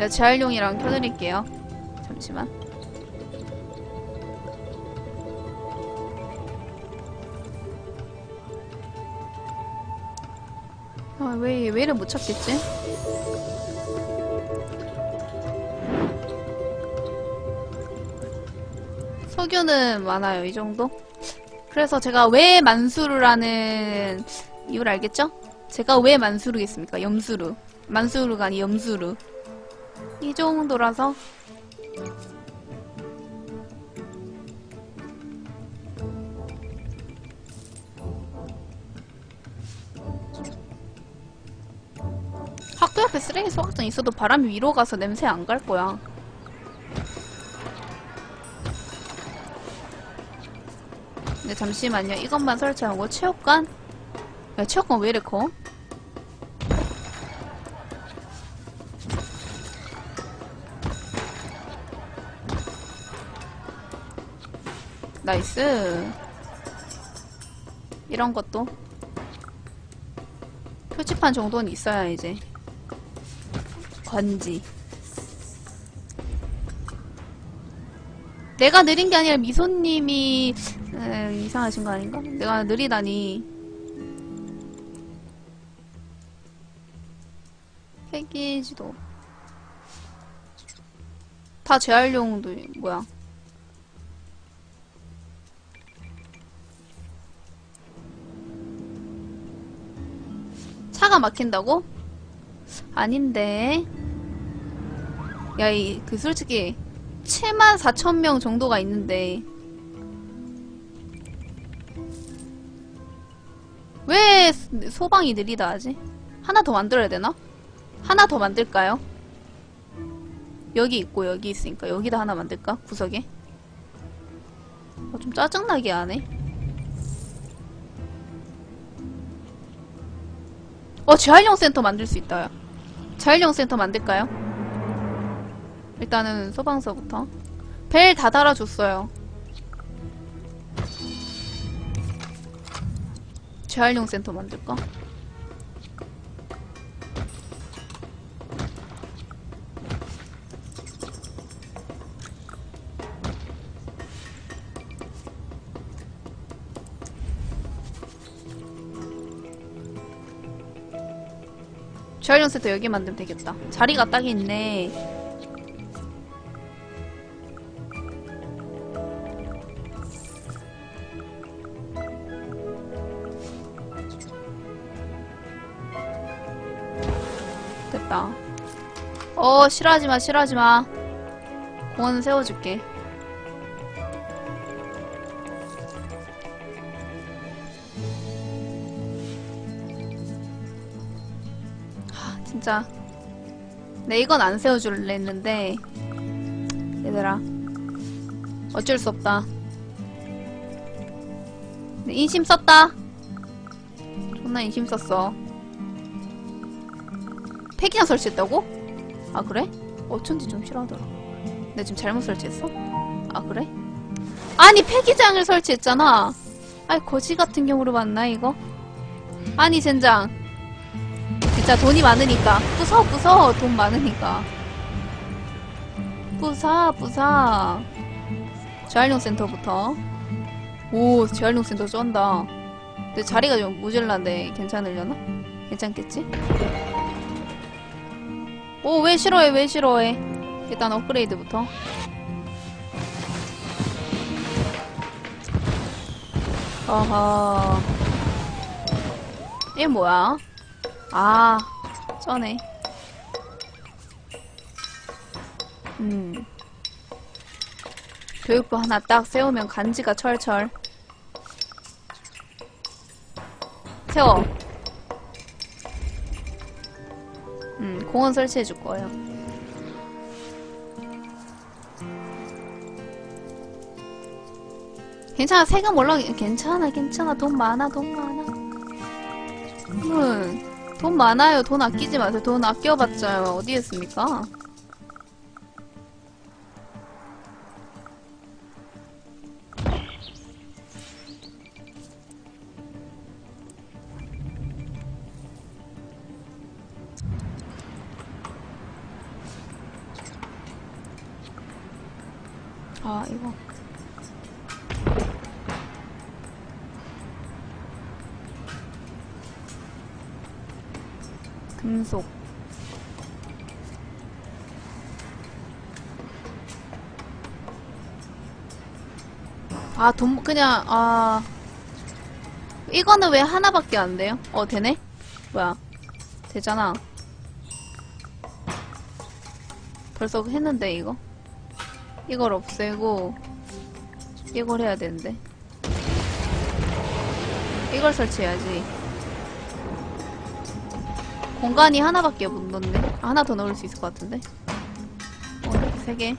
내가 재활용이랑 켜드릴게요. 잠시만. 아, 왜, 왜 이래 못 찾겠지? 석유는 많아요, 이 정도? 그래서 제가 왜 만수르라는 이유를 알겠죠? 제가 왜 만수르겠습니까? 염수르. 만수르가 아니 염수르. 이 정도라서 학교 앞에 쓰레기 소각장 있어도 바람이 위로 가서 냄새 안 갈 거야. 근데 잠시만요. 이것만 설치하고 체육관? 야, 체육관 왜 이래 커? 나이스. 이런 것도 표지판 정도는 있어야 이제 관지. 내가 느린 게 아니라 미소님이 에, 이상하신 거 아닌가? 내가 느리다니. 패키지도 다 재활용도 뭐야? 차가 막힌다고? 아닌데. 야, 이, 그, 솔직히, 7만 4천 명 정도가 있는데. 왜 소- 소방이 느리다 하지? 하나 더 만들어야 되나? 하나 더 만들까요? 여기 있고 여기 있으니까 여기다 하나 만들까? 구석에? 어, 좀 짜증나게 하네. 어, 재활용 센터 만들 수 있다. 야. 재활용 센터 만들까요? 일단은 소방서부터. 벨 다 달아줬어요. 재활용 센터 만들까? 재활용 센터 여기 만들면 되겠다. 자리가 딱 있네. 됐다. 어, 싫어하지 마, 싫어하지 마. 공원 세워줄게. 하, 진짜. 내 이건 안 세워줄래 했는데. 얘들아. 어쩔 수 없다. 내 인심 썼다. 존나 인심 썼어. 폐기장 설치했다고? 아 그래? 어쩐지 좀 싫어하더라. 내가 지금 잘못 설치했어? 아 그래? 아니 폐기장을 설치했잖아. 아이 거지 같은 경우로 봤나 이거? 아니 젠장. 진짜 돈이 많으니까 부숴 부숴 돈 많으니까. 부사 부사. 재활용 센터부터. 오 재활용 센터 쩐다. 근데 자리가 좀 모질란데 괜찮으려나? 괜찮겠지? 오, 왜 싫어해, 왜 싫어해. 일단 업그레이드부터. 어허. 이게 뭐야? 아, 쩌네. 음. 교육부 하나 딱 세우면 간지가 철철. 세워. 음, 공원 설치해 줄 거예요. 괜찮아, 세금 올라, 괜찮아, 괜찮아. 돈 많아, 돈 많아. 음, 돈 많아요. 돈 아끼지 마세요. 돈 아껴봤자요. 어디에 있습니까? 아, 이거. 금속. 아, 돈, 그냥, 아. 이거는 왜 하나밖에 안 돼요? 어, 되네? 뭐야. 되잖아. 벌써 했는데, 이거. 이걸 없애고, 이걸 해야 되는데. 이걸 설치해야지. 공간이 하나밖에 못 넣네. 하나 더 넣을 수 있을 것 같은데. 어, 이렇게 세 개.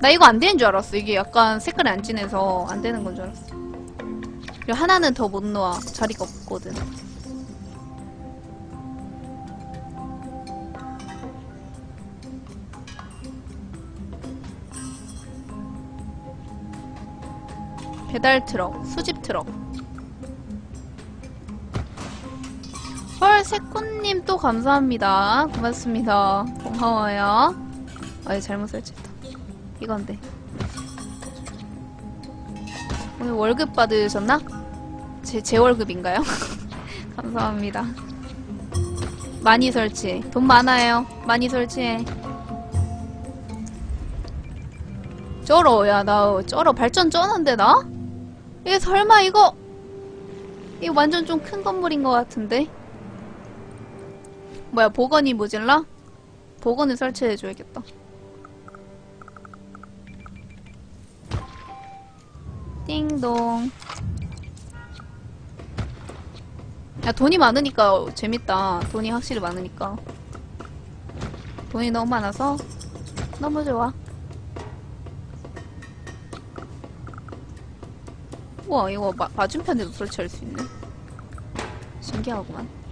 나 이거 안 되는 줄 알았어. 이게 약간 색깔이 안 진해서 안 되는 건 줄 알았어. 그리고 하나는 더 못 놓아. 자리가 없거든. 배달 트럭, 수집 트럭. 헐, 세꾼님 또 감사합니다. 고맙습니다. 고마워요. 아예 잘못 설치했다. 이건 데. 오늘 월급 받으셨나? 제, 제 월급인가요? 감사합니다. 많이 설치해. 돈 많아요. 많이 설치해. 쩔어, 야, 나 쩔어. 발전 쩌는데, 나? 이게 설마 이거, 이거 완전 좀 큰 건물인 것 같은데? 뭐야, 보건이 모질라? 보건을 설치해줘야겠다. 띵동. 야, 돈이 많으니까 재밌다. 돈이 확실히 많으니까. 돈이 너무 많아서 너무 좋아. 우와, 이거 마, 맞은편에도 설치할 수 있네. 신기하구만.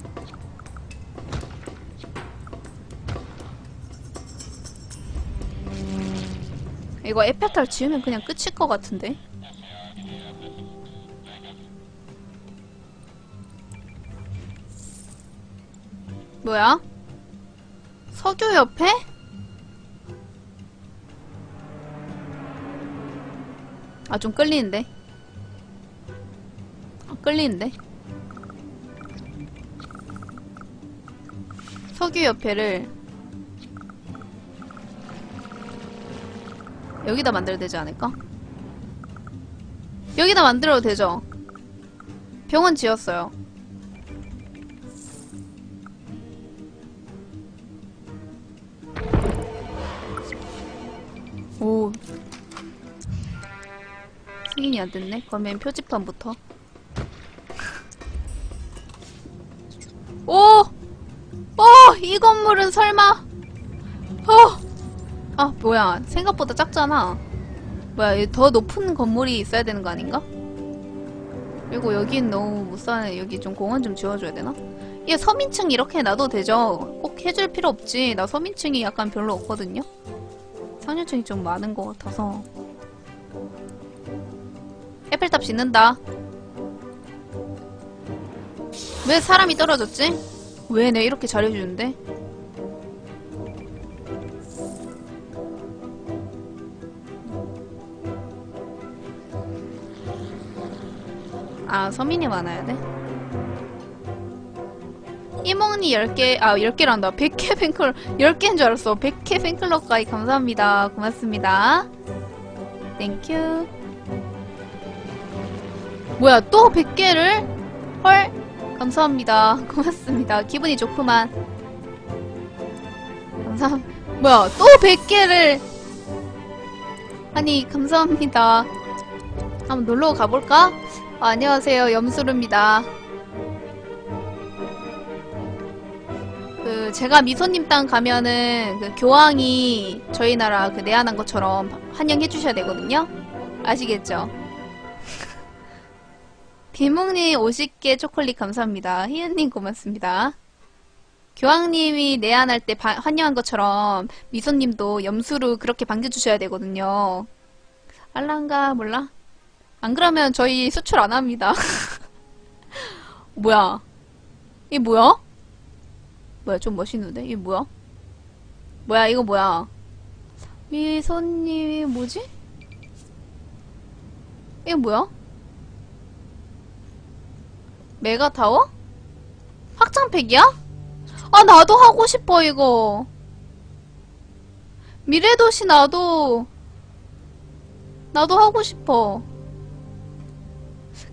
이거 에펠탑 지으면 그냥 끝일 것 같은데? 뭐야? 석유 옆에? 아, 좀 끌리는데? 아, 끌리는데? 석유 옆에를 여기다 만들어도 되지 않을까? 여기다 만들어도 되죠? 병원 지었어요. 오. 승인이 안 됐네? 그러면 표지판부터. 오! 오! 이 건물은 설마! 어! 아, 뭐야. 생각보다 작잖아. 뭐야, 이더 높은 건물이 있어야 되는 거 아닌가? 그리고 여긴 너무 못 사네. 여기 좀 공원 좀 지워줘야 되나? 이게 서민층 이렇게 놔도 되죠? 꼭 해줄 필요 없지. 나 서민층이 약간 별로 없거든요? 상류층이 좀 많은 것 같아서. 에펠탑 짓는다. 왜 사람이 떨어졌지? 왜 내 이렇게 잘해주는데? 아, 서민이 많아야 돼? 이몽니 10개, 아, 10개란다. 100개 팬클럽, 10개인 줄 알았어. 100개 팬클럽 가입 감사합니다. 고맙습니다. 땡큐. 뭐야, 또 100개를? 헐, 감사합니다. 고맙습니다. 기분이 좋구만. 감사, 뭐야, 또 100개를! 아니, 감사합니다. 한번 놀러 가볼까? 아, 안녕하세요. 염수르입니다. 그, 제가 미소님 땅 가면은, 그, 교황이 저희 나라 그 내한한 것처럼 환영해 주셔야 되거든요? 아시겠죠? 비몽님 50개 초콜릿 감사합니다. 희은님 고맙습니다. 교황님이 내한할 때 바- 환영한 것처럼 미소님도 염수로 그렇게 반겨주셔야 되거든요. 알란가 몰라? 안 그러면 저희 수출 안 합니다. 뭐야? 이게 뭐야? 뭐야, 좀 멋있는데? 이게 뭐야? 뭐야, 이거 뭐야? 미소님이 뭐지? 이게 뭐야? 메가타워? 확장팩이야? 아, 나도 하고 싶어, 이거. 미래도시 나도, 나도 하고 싶어.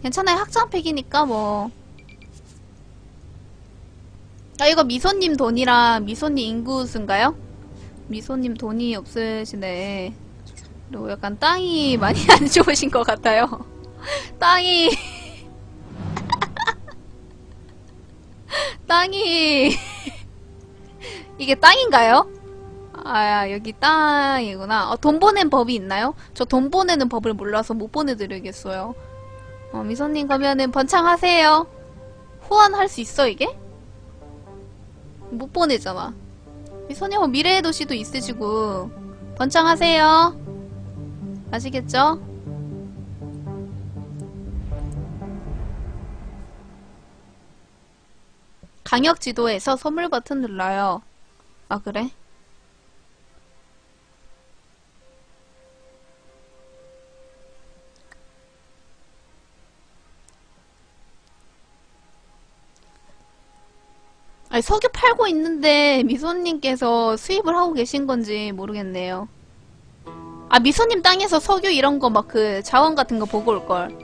괜찮아요. 확장팩이니까 뭐. 아, 이거 미소님 돈이랑 미소님 인구수인가요? 미소님 돈이 없으시네. 그리고 약간 땅이 많이 안 좋으신 것 같아요. 땅이. 땅이. 이게 땅인가요? 아, 여기 땅이구나. 어, 돈 보낸 법이 있나요? 저 돈 보내는 법을 몰라서 못 보내드리겠어요. 어, 미소님 가면은 번창하세요. 후원할 수 있어, 이게? 못 보내잖아. 미소님 뭐 미래의 도시도 있으시고, 번창하세요. 아시겠죠? 강역 지도에서 선물 버튼 눌러요. 아, 그래? 아니, 석유 팔고 있는데 미소님께서 수입을 하고 계신 건지 모르겠네요. 아, 미소님 땅에서 석유 이런 거 막 그 자원 같은 거 보고 올걸.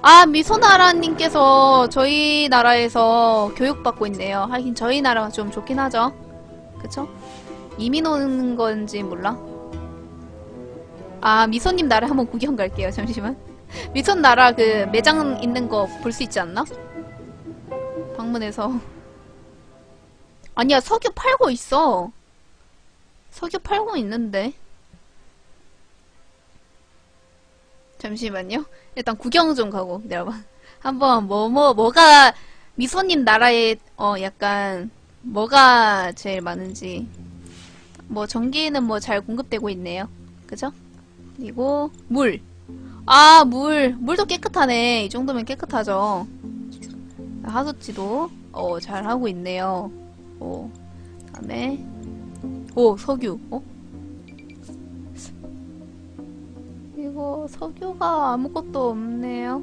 아, 미소나라님께서 저희 나라에서 교육받고 있네요. 하긴 저희 나라가 좀 좋긴 하죠. 그쵸? 이민 오는 건지 몰라. 아, 미소님 나라 한번 구경 갈게요. 잠시만. 미소 나라 그 매장 있는 거 볼 수 있지 않나? 방문해서. 아니야, 석유 팔고 있어. 석유 팔고 있는데. 잠시만요. 일단 구경 좀 가고 내려봐. 한번 뭐 뭐 뭐, 가 미소님 나라에 어 약간 뭐가 제일 많은지 뭐 전기는 뭐 잘 공급되고 있네요. 그죠? 그리고 물. 아, 물. 물도 깨끗하네. 이 정도면 깨끗하죠. 하수치도 어, 잘 하고 있네요. 오. 다음에 오, 석유. 어? 이거 석유가 아무것도 없네요.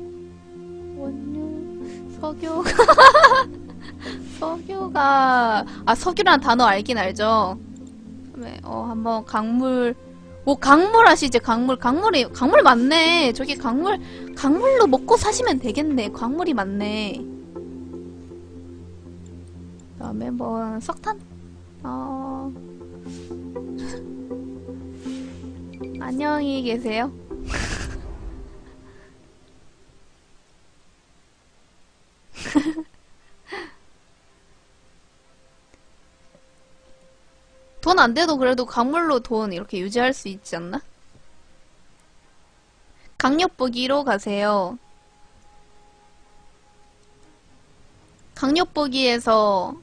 원유 석유가 석유가 아 석유라는 단어 알긴 알죠. 어 한번 강물 오 강물 아시죠? 강물 강물이 강물 많네. 저기 강물 강물로 먹고 사시면 되겠네. 광물이 많네. 그 다음에 뭐 석탄 어 안녕히 계세요. 돈 안 돼도 그래도 강물로 돈 이렇게 유지할 수 있지 않나? 강력보기로 가세요. 강력보기에서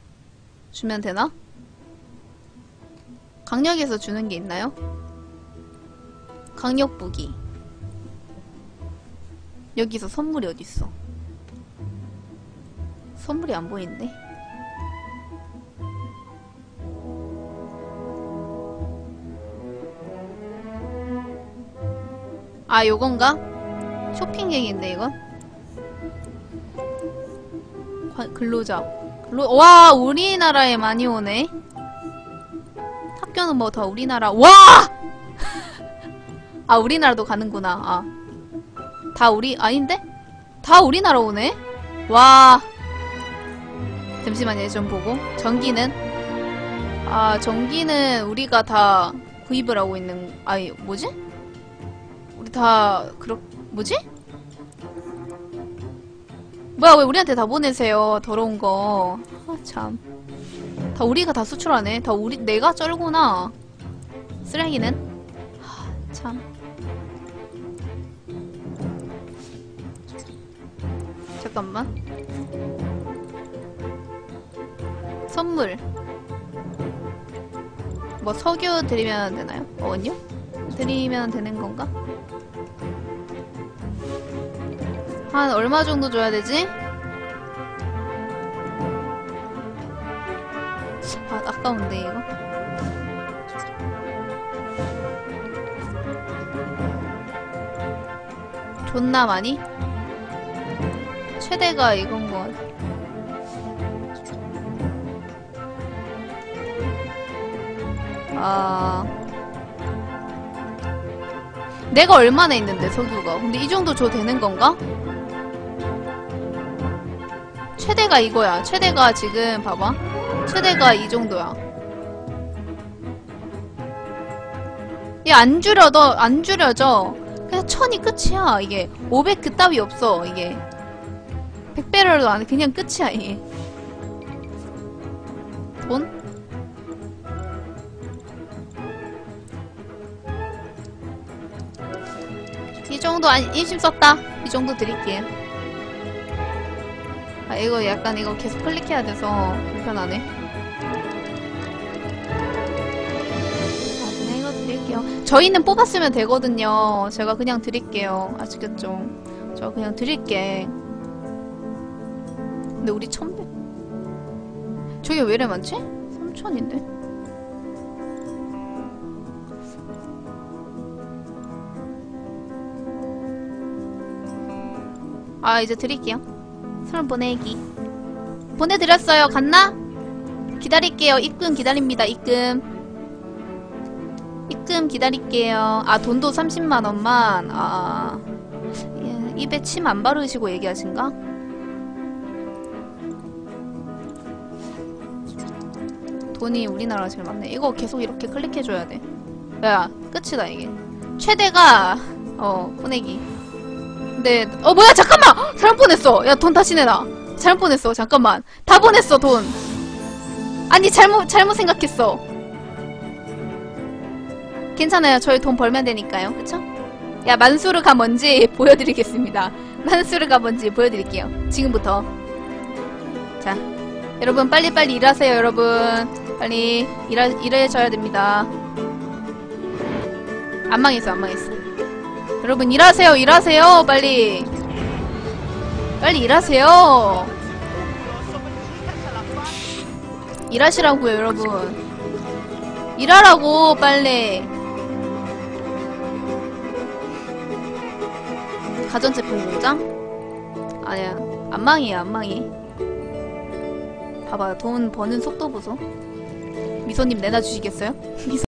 주면 되나? 강력에서 주는 게 있나요? 강력보기. 여기서 선물이 어딨어? 선물이 안 보이는데? 아, 요건가? 쇼핑객인데, 이건? 관- 근로자. 근로, 와, 우리나라에 많이 오네. 학교는 뭐 다 우리나라, 와! 아, 우리나라도 가는구나, 아. 다 우리, 아닌데? 다 우리나라 오네? 와. 잠시만요, 좀 보고. 전기는? 아, 전기는 우리가 다 구입을 하고 있는, 아니, 뭐지? 우리 다, 그렇, 뭐지? 뭐야, 왜 우리한테 다 보내세요, 더러운 거. 아, 참. 다 우리가 다 수출하네. 다 우리, 내가 쩔구나. 쓰레기는? 하, 참. 잠깐만. 선물. 뭐 석유 드리면 되나요? 어, 원유? 드리면 되는 건가? 한 얼마 정도 줘야 되지? 아, 아까운데 이거? 존나 많이? 최대가 이건 거 같아. 아... 내가 얼마나 있는데 석유가 근데 이 정도 줘도 되는 건가? 최대가 이거야. 최대가 지금, 봐봐. 최대가 이 정도야. 얘 안 줄여도, 안 줄여져. 그냥 천이 끝이야, 이게. 500 그따위 없어, 이게. 100배럴도 안 해. 그냥 끝이야, 이게. 돈? 이 정도 아니 인심 썼다 이 정도 드릴게요 아 이거 약간 이거 계속 클릭해야 돼서 불편하네. 아 그냥 이거 드릴게요. 저희는 뽑았으면 되거든요. 제가 그냥 드릴게요. 아시겠죠? 저 그냥 드릴게. 근데 우리 천배 저게 왜 이래 많지? 3천인데? 아 이제 드릴게요 선물 보내기. 보내드렸어요. 갔나? 기다릴게요. 입금 기다립니다. 입금. 입금 기다릴게요. 아 돈도 30만원만. 아. 예, 입에 침 안 바르시고 얘기하신가? 돈이 우리나라가 제일 많네. 이거 계속 이렇게 클릭해줘야 돼 야 끝이다 이게. 최대가 어 보내기 네. 어, 뭐야, 잠깐만! 잘못 보냈어. 야, 돈 다시 내놔. 잘못 보냈어. 잠깐만. 다 보냈어, 돈. 아니, 잘못, 잘못 생각했어. 괜찮아요. 저희 돈 벌면 되니까요. 그쵸? 야, 만수르가 뭔지 보여드리겠습니다. 만수르가 뭔지 보여드릴게요. 지금부터. 자. 여러분, 빨리빨리 일하세요, 여러분. 빨리 일하, 일해줘야 됩니다. 안 망했어, 안 망했어. 여러분 일하세요 일하세요. 빨리. 빨리 일하세요. 일하시라고요 여러분. 일하라고 빨리. 가전제품 공장? 아니야 안 망이야 안 망해. 봐봐 돈 버는 속도 보소. 미소님 내놔주시겠어요? 미소